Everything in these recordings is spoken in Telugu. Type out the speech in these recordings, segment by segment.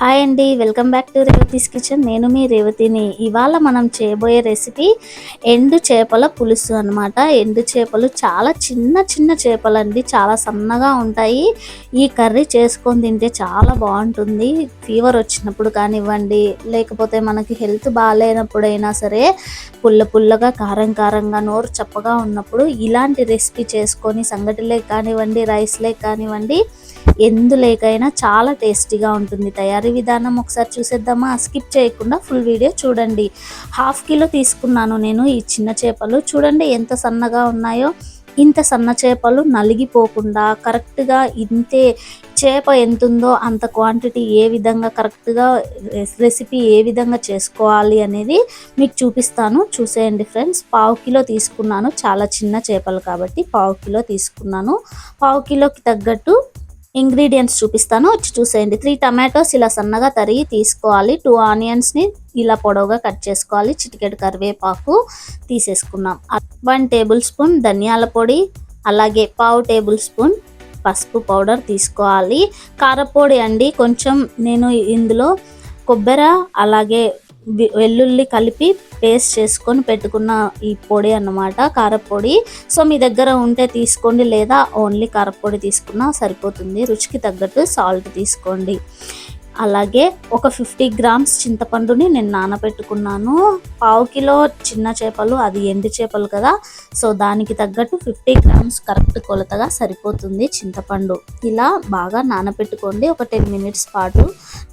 హాయ్ అండి welcome back to Revathi's kitchen నేను మీ రేవతిని ఇవాళ మనం చేయబోయే రెసిపీ ఎండు చేపల పులుసు అనమాట ఎండు చేపలు చాలా చిన్న చిన్న చేపలు అండి చాలా సన్నగా ఉంటాయి. ఈ కర్రీ చేసుకొని తింటే చాలా బాగుంటుంది. ఫీవర్ వచ్చినప్పుడు కానివ్వండి లేకపోతే మనకి హెల్త్ బాగాలేనప్పుడైనా సరే పుల్ల పుల్లగా కారం కారంగా నోరు చప్పగా ఉన్నప్పుడు ఇలాంటి రెసిపీ చేసుకొని సంగటిలే కానివ్వండి రైస్లే కానివ్వండి ఎందులేకైనా చాలా టేస్టీగా ఉంటుంది. తయారీ విధానం ఒకసారి చూసేద్దామా? స్కిప్ చేయకుండా ఫుల్ వీడియో చూడండి. హాఫ్ కిలో తీసుకున్నాను నేను ఈ చిన్న చేపలు. చూడండి ఎంత సన్నగా ఉన్నాయో. ఇంత సన్న చేపలు నలిగిపోకుండా కరెక్ట్గా ఇంతే చేప ఎంత ఉందో అంత క్వాంటిటీ ఏ విధంగా కరెక్ట్గా రెసిపీ ఏ విధంగా చేసుకోవాలి అనేది మీకు చూపిస్తాను. చూసేయండి ఫ్రెండ్స్. పావు కిలో తీసుకున్నాను. చాలా చిన్న చేపలు కాబట్టి పావు కిలో తీసుకున్నాను. పావు కిలోకి తగ్గట్టు ఇంగ్రీడియంట్స్ చూపిస్తాను. వచ్చి చూసేయండి. త్రీ టమాటోస్ ఇలా సన్నగా తరిగి తీసుకోవాలి. టూ ఆనియన్స్ని ఇలా పొడవుగా కట్ చేసుకోవాలి. చిటికెడు కరివేపాకు తీసేసుకున్నాం. వన్ టేబుల్ స్పూన్ ధనియాల పొడి అలాగే పావు టేబుల్ స్పూన్ పసుపు పౌడర్ తీసుకోవాలి. కారపొడి అండి. కొంచెం నేను ఇందులో కొబ్బరి అలాగే వెల్లుల్లి కలిపి పేస్ట్ చేసుకొని పెట్టుకున్న ఈ పొడి అన్నమాట కారపొడి. సో మీ దగ్గర ఉంటే తీసుకోండి లేదా ఓన్లీ కారపొడి తీసుకున్నా సరిపోతుంది. రుచికి తగ్గట్టు సాల్ట్ తీసుకోండి. అలాగే ఒక ఫిఫ్టీ గ్రామ్స్ చింతపండుని నేను నానబెట్టుకున్నాను. పావు కిలో చిన్న చేపలు అది ఎండు చేపలు కదా. సో దానికి తగ్గట్టు ఫిఫ్టీ గ్రామ్స్ కరెక్ట్ కొలతగా సరిపోతుంది చింతపండు. ఇలా బాగా నానబెట్టుకోండి. ఒక టెన్ మినిట్స్ పాటు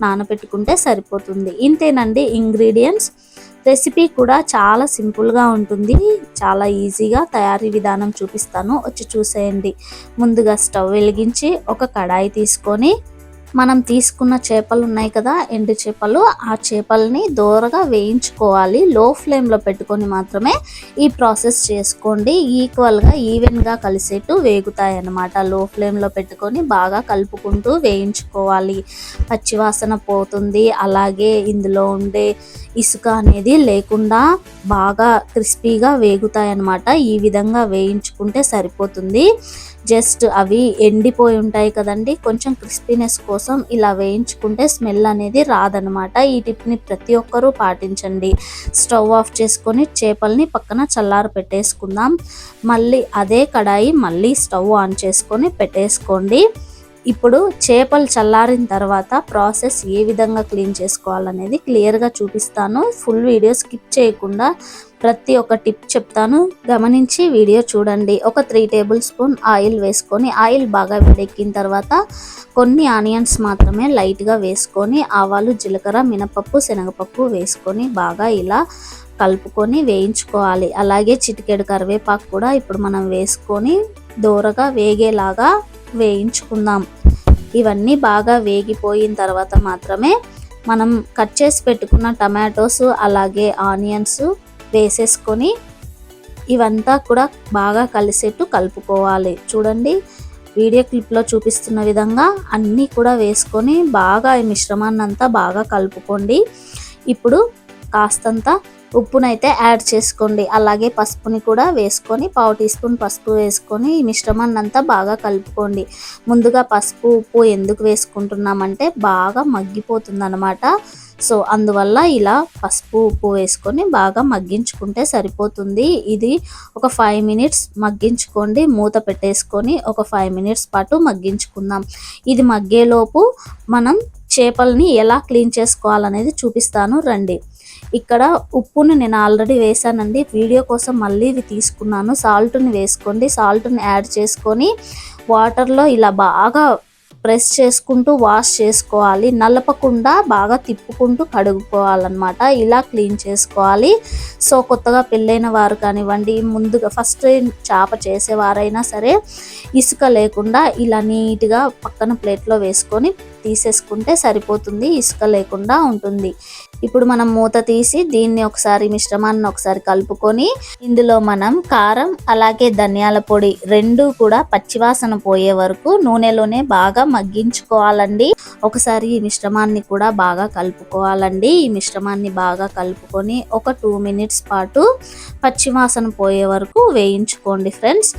నానబెట్టుకుంటే సరిపోతుంది. ఇంతేనండి ఇంగ్రీడియంట్స్. రెసిపీ కూడా చాలా సింపుల్గా ఉంటుంది. చాలా ఈజీగా తయారీ విధానం చూపిస్తాను. వచ్చి చూసేయండి. ముందుగా స్టవ్ వెలిగించి ఒక కడాయి తీసుకొని మనం తీసుకున్న చేపలు ఉన్నాయి కదా ఎండు చేపలు ఆ చేపల్ని దూరగా వేయించుకోవాలి. లో ఫ్లేమ్లో పెట్టుకొని మాత్రమే ఈ ప్రాసెస్ చేసుకోండి. ఈక్వల్గా ఈవెన్గా కలిసేట్టు వేగుతాయి అన్నమాట లో ఫ్లేమ్లో పెట్టుకొని బాగా కలుపుకుంటూ వేయించుకోవాలి. పచ్చివాసన పోతుంది. అలాగే ఇందులో ఉండే ఇసుక అనేది లేకుండా బాగా క్రిస్పీగా వేగుతాయి అన్నమాట ఈ విధంగా వేయించుకుంటే సరిపోతుంది. జస్ట్ అవి ఎండిపోయి ఉంటాయి కదండి. కొంచెం క్రిస్పీనెస్ కోసం ఇలా వేయించుకుంటే స్మెల్ అనేది రాదనమాట ఈ టిప్ని ప్రతి ఒక్కరూ పాటించండి. స్టవ్ ఆఫ్ చేసుకొని చేపల్ని పక్కన చల్లారు పెట్టేసుకుందాం. మళ్ళీ అదే కడాయి మళ్ళీ స్టవ్ ఆన్ చేసుకొని పెట్టేసుకోండి. ఇప్పుడు చేపలు చల్లారిన తర్వాత ప్రాసెస్ ఏ విధంగా క్లీన్ చేసుకోవాలనేది క్లియర్గా చూపిస్తాను. ఫుల్ వీడియో స్కిప్ చేయకుండా ప్రతి ఒక్క టిప్ చెప్తాను. గమనించి వీడియో చూడండి. ఒక త్రీ టేబుల్ స్పూన్ ఆయిల్ వేసుకొని ఆయిల్ బాగా వేడెక్కిన తర్వాత కొన్ని ఆనియన్స్ మాత్రమే లైట్గా వేసుకొని ఆవాలు జీలకర్ర మినపప్పు శనగపప్పు వేసుకొని బాగా ఇలా కలుపుకొని వేయించుకోవాలి. అలాగే చిటికెడు కరివేపాకు కూడా ఇప్పుడు మనం వేసుకొని దూరగా వేగేలాగా వేయించుకుందాం. ఇవన్నీ బాగా వేగిపోయిన తర్వాత మాత్రమే మనం కట్ చేసి పెట్టుకున్న టమాటోస్ అలాగే ఆనియన్స్ వేసేసుకొని ఇవంతా కూడా బాగా కలిసేట్టు కలుపుకోవాలి. చూడండి వీడియో క్లిప్లో చూపిస్తున్న విధంగా అన్నీ కూడా వేసుకొని బాగా ఈ మిశ్రమాన్ని అంతా బాగా కలుపుకోండి. ఇప్పుడు కాస్తంత ఉప్పునైతే యాడ్ చేసుకోండి. అలాగే పసుపుని కూడా వేసుకొని పావు టీ స్పూన్ పసుపు వేసుకొని ఈ మిశ్రమాన్ని అంతా బాగా కలుపుకోండి. ముందుగా పసుపు ఉప్పు ఎందుకు వేసుకుంటున్నామంటే బాగా మగ్గిపోతుంది అనమాట సో అందువల్ల ఇలా పసుపు ఉప్పు వేసుకొని బాగా మగ్గించుకుంటే సరిపోతుంది. ఇది ఒక ఫైవ్ మినిట్స్ మగ్గించుకోండి. మూత పెట్టేసుకొని ఒక ఫైవ్ మినిట్స్ పాటు మగ్గించుకుందాం. ఇది మగ్గేలోపు మనం చేపల్ని ఎలా క్లీన్ చేసుకోవాలనేది చూపిస్తాను. రండి. ఇక్కడ ఉప్పును నేను ఆల్రెడీ వేసానండి వీడియో కోసం మళ్ళీ ఇది తీసుకున్నాను. సాల్ట్ని వేసుకోండి. సాల్ట్ని యాడ్ చేసుకొని వాటర్లో ఇలా బాగా ప్రెస్ చేసుకుంటూ వాష్ చేసుకోవాలి. నలపకుండా బాగా తిప్పుకుంటూ కడుగుకోవాలన్నమాట. ఇలా క్లీన్ చేసుకోవాలి. సో కొత్తగా పెళ్ళైన వారు కానివ్వండి ముందుగా ఫస్ట్ చేప చేసేవారైనా సరే ఇసుక లేకుండా ఇలా నీట్గా పక్కన ప్లేట్లో వేసుకొని తీసేసుకుంటే సరిపోతుంది. ఇసుక లేకుండా ఉంటుంది. ఇప్పుడు మనం మూత తీసి దీన్ని ఒకసారి మిశ్రమాన్ని ఒకసారి కలుపుకొని ఇందులో మనం కారం అలాగే ధనియాల పొడి రెండు కూడా పచ్చివాసన పోయే వరకు నూనెలోనే బాగా మగ్గించుకోవాలండి. ఒకసారి ఈ మిశ్రమాన్ని కూడా బాగా కలుపుకోవాలండి. ఈ మిశ్రమాన్ని బాగా కలుపుకొని ఒక టూ మినిట్స్ పాటు పచ్చివాసన పోయే వరకు వేయించుకోండి ఫ్రెండ్స్.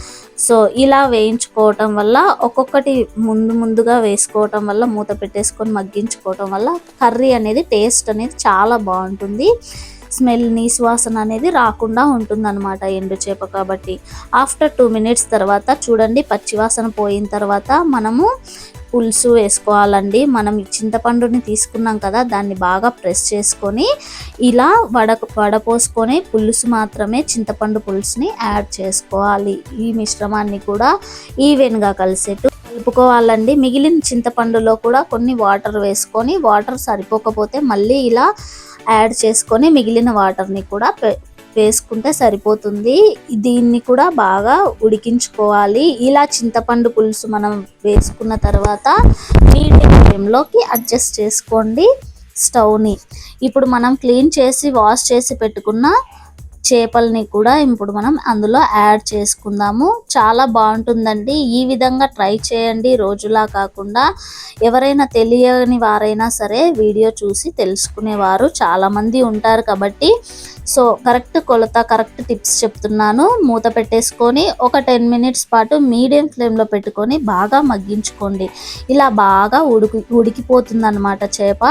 సో ఇలా వేయించుకోవటం వల్ల ఒక్కొక్కటి ముందు ముందుగా వేసుకోవటం వల్ల మూత పెట్టేసుకొని మగ్గించుకోవటం వల్ల కర్రీ అనేది టేస్ట్ అనేది చాలా బాగుంటుంది. స్మెల్ నీసు వాసన అనేది రాకుండా ఉంటుందన్నమాట ఎండు చేప కాబట్టి. ఆఫ్టర్ టూ మినిట్స్ తర్వాత చూడండి పచ్చివాసన పోయిన తర్వాత మనము పులుసు వేసుకోవాలండి. మనం చింతపండుని తీసుకున్నాం కదా దాన్ని బాగా ప్రెస్ చేసుకొని ఇలా వడ వడపోసుకొని పులుసు మాత్రమే చింతపండు పులుసుని యాడ్ చేసుకోవాలి. ఈ మిశ్రమాన్ని కూడా ఈవెన్గా కలిసేట్టు కలుపుకోవాలండి. మిగిలిన చింతపండులో కూడా కొన్ని వాటర్ వేసుకొని వాటర్ సరిపోకపోతే మళ్ళీ ఇలా యాడ్ చేసుకొని మిగిలిన వాటర్ని కూడా వేసుకుంటే సరిపోతుంది. దీన్ని కూడా బాగా ఉడికించుకోవాలి. ఇలా చింతపండు పులుసు మనం వేసుకున్న తర్వాత మీడియం ఫ్లేమ్లోకి అడ్జస్ట్ చేసుకోండి స్టవ్ని. ఇప్పుడు మనం క్లీన్ చేసి వాష్ చేసి పెట్టుకున్న చేపల్ని కూడా ఇప్పుడు మనం అందులో యాడ్ చేసుకుందాము. చాలా బాగుంటుందండి. ఈ విధంగా ట్రై చేయండి. రోజులా కాకుండా ఎవరైనా తెలియని వారైనా సరే వీడియో చూసి తెలుసుకునేవారు చాలామంది ఉంటారు కాబట్టి. సో కరెక్ట్ కొలత కరెక్ట్ టిప్స్ చెప్తున్నాను. మూత పెట్టేసుకొని ఒక టెన్ మినిట్స్ పాటు మీడియం ఫ్లేమ్లో పెట్టుకొని బాగా మగ్గించుకోండి. ఇలా బాగా ఉడికి ఉడికిపోతుంది అనమాట చేప.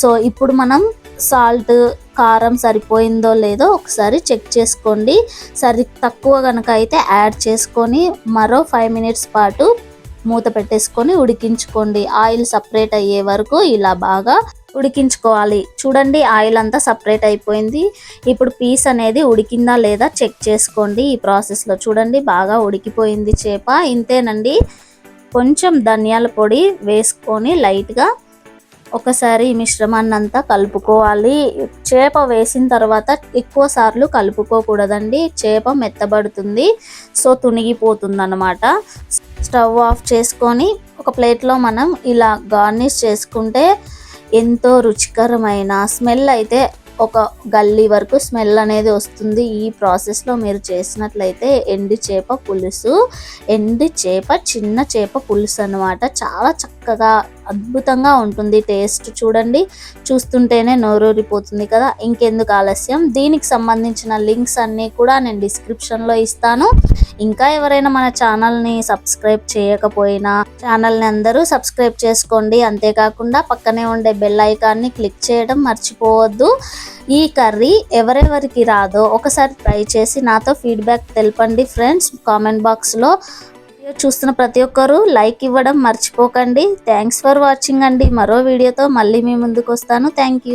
సో ఇప్పుడు మనం సాల్ట్ కారం సరిపోయిందో లేదో ఒకసారి చెక్ చేసుకోండి. సరి తక్కువ కనుక అయితే యాడ్ చేసుకొని మరో ఫైవ్ మినిట్స్ పాటు మూత పెట్టేసుకొని ఉడికించుకోండి. ఆయిల్ సపరేట్ అయ్యే వరకు ఇలా బాగా ఉడికించుకోవాలి. చూడండి ఆయిల్ అంతా సపరేట్ అయిపోయింది. ఇప్పుడు పీస్ అనేది ఉడికిందా లేదా చెక్ చేసుకోండి ఈ ప్రాసెస్లో. చూడండి బాగా ఉడికిపోయింది చేప. ఇంతేనండి. కొంచెం ధనియాల పొడి వేసుకొని లైట్గా ఒకసారి ఈ మిశ్రమాన్ని అంతా కలుపుకోవాలి. చేప వేసిన తర్వాత ఎక్కువ సార్లు కలుపుకోకూడదండి. చేప మెత్తబడుతుంది. సో తునిగిపోతుంది అనమాట స్టవ్ ఆఫ్ చేసుకొని ఒక ప్లేట్లో మనం ఇలా గార్నిష్ చేసుకుంటే ఎంతో రుచికరమైన స్మెల్ అయితే ఒక గల్లీ వరకు స్మెల్ అనేది వస్తుంది. ఈ ప్రాసెస్లో మీరు చేసినట్లయితే ఎండి చేప పులుసు ఎండి చేప చిన్న చేప పులుసు అన్నమాట. చాలా చక్కగా అద్భుతంగా ఉంటుంది టేస్ట్ చూడండి. చూస్తుంటేనే నోరూరిపోతుంది కదా. ఇంకెందుకు ఆలస్యం. దీనికి సంబంధించిన లింక్స్ అన్నీ కూడా నేను డిస్క్రిప్షన్లో ఇస్తాను. ఇంకా ఎవరైనా మన ఛానల్ని సబ్స్క్రైబ్ చేయకపోయినా ఛానల్ని అందరూ సబ్స్క్రైబ్ చేసుకోండి. అంతేకాకుండా పక్కనే ఉండే బెల్ ఐకాన్ని క్లిక్ చేయడం మర్చిపోవద్దు. ఈ కర్రీ ఎవరెవరికి రాదో ఒకసారి ట్రై చేసి నాతో ఫీడ్బ్యాక్ తెలపండి ఫ్రెండ్స్. కామెంట్ బాక్స్లో వీడియో చూస్తున్న ప్రతి ఒక్కరూ లైక్ ఇవ్వడం మర్చిపోకండి. థ్యాంక్స్ ఫర్ వాచింగ్ అండి. మరో వీడియోతో మళ్ళీ మీ ముందుకు వస్తాను. Thank you